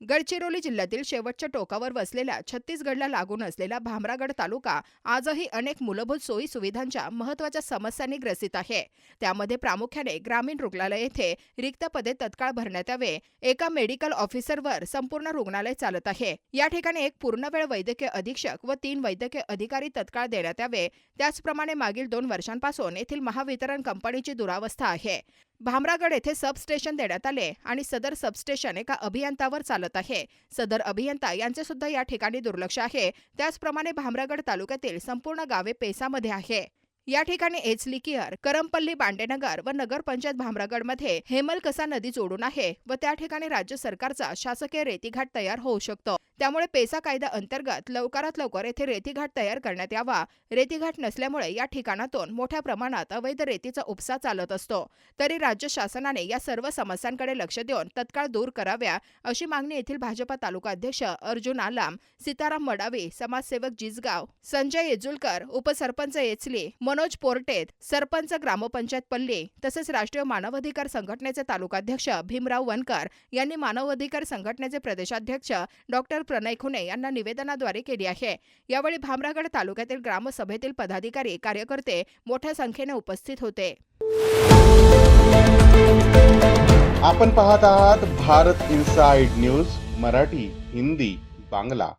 गडचिरोली जिल्ह्यातील शेवटच्या टोकावर वसलेल्या छत्तीसगडला लागून असलेला भामरागड तालुका आजही अनेक मूलभूत सोयी सुविधांच्या महत्त्वाच्या समस्यांनी ग्रसित आहे. त्यामध्ये प्रामुख्याने ग्रामीण रुग्णालय येथे रिक्त पदे तत्काळ भरण्यात यावे. एका मेडिकल ऑफिसरवर संपूर्ण रुग्णालय चालत आहे. या ठिकाणी एक पूर्णवेळ वैद्यकीय अधीक्षक व तीन वैद्यकीय अधिकारी तत्काळ देण्यात यावे. त्याचप्रमाणे मागील दोन वर्षांपासून येथील महावितरण कंपनीची दुरावस्था आहे. भामरागड येथे सबस्टेशन देण्यात आले आणि सदर सबस्टेशन एका अभियंतावर चालत आहे. सदर अभियंता यांचे सुद्धा या ठिकाणी दुर्लक्ष आहे. त्याचप्रमाणे भामरागड तालुक्यातील संपूर्ण गावे पेसामध्ये आहे. या ठिकाणी एचलिकियर करमपल्ली बांडेनगर व नगरपंचायत भामरागडमध्ये हेमलकसा नदी जोडून आहे व त्या ठिकाणी राज्य सरकारचा शासकीय रेतीघाट तयार होऊ शकतो. त्यामुळे पेसा कायदा अंतर्गत लवकरात लवकर येथे रेतीघाट तयार करण्यात यावा. रेतीघाट नसल्यामुळे या ठिकाणातून मोठ्या प्रमाणात अवैध रेतीचा उपसा चालत असतो. तरी राज्य शासनाने या सर्व समस्यांकडे लक्ष देऊन तत्काळ दूर कराव्या अशी मागणी येथील भाजपा तालुका अध्यक्ष अर्जुन आलाम सीताराम मडावी समाजसेवक जिसगाव संजय येजुलकर उपसरपंच येचली मनोज पोर्टेत सरपंच ग्रामपंचायत पल्ले तसेच राष्ट्रीय मानवाधिकार संघटनेचे तालुकाध्यक्ष भीमराव वनकर यांनी मानवाधिकार संघटनेचे प्रदेशाध्यक्ष डॉक्टर प्रणय खुने यांना निवेदनाद्वारे केली आहे. यावेळी भामरागड तालुक्यातील ग्रामसभेतील पदाधिकारी कार्यकर्ते मोठ्या संख्येने उपस्थित होते. आपण पाहत आहात भारत इन्साइड न्यूज मराठी हिंदी बांगला.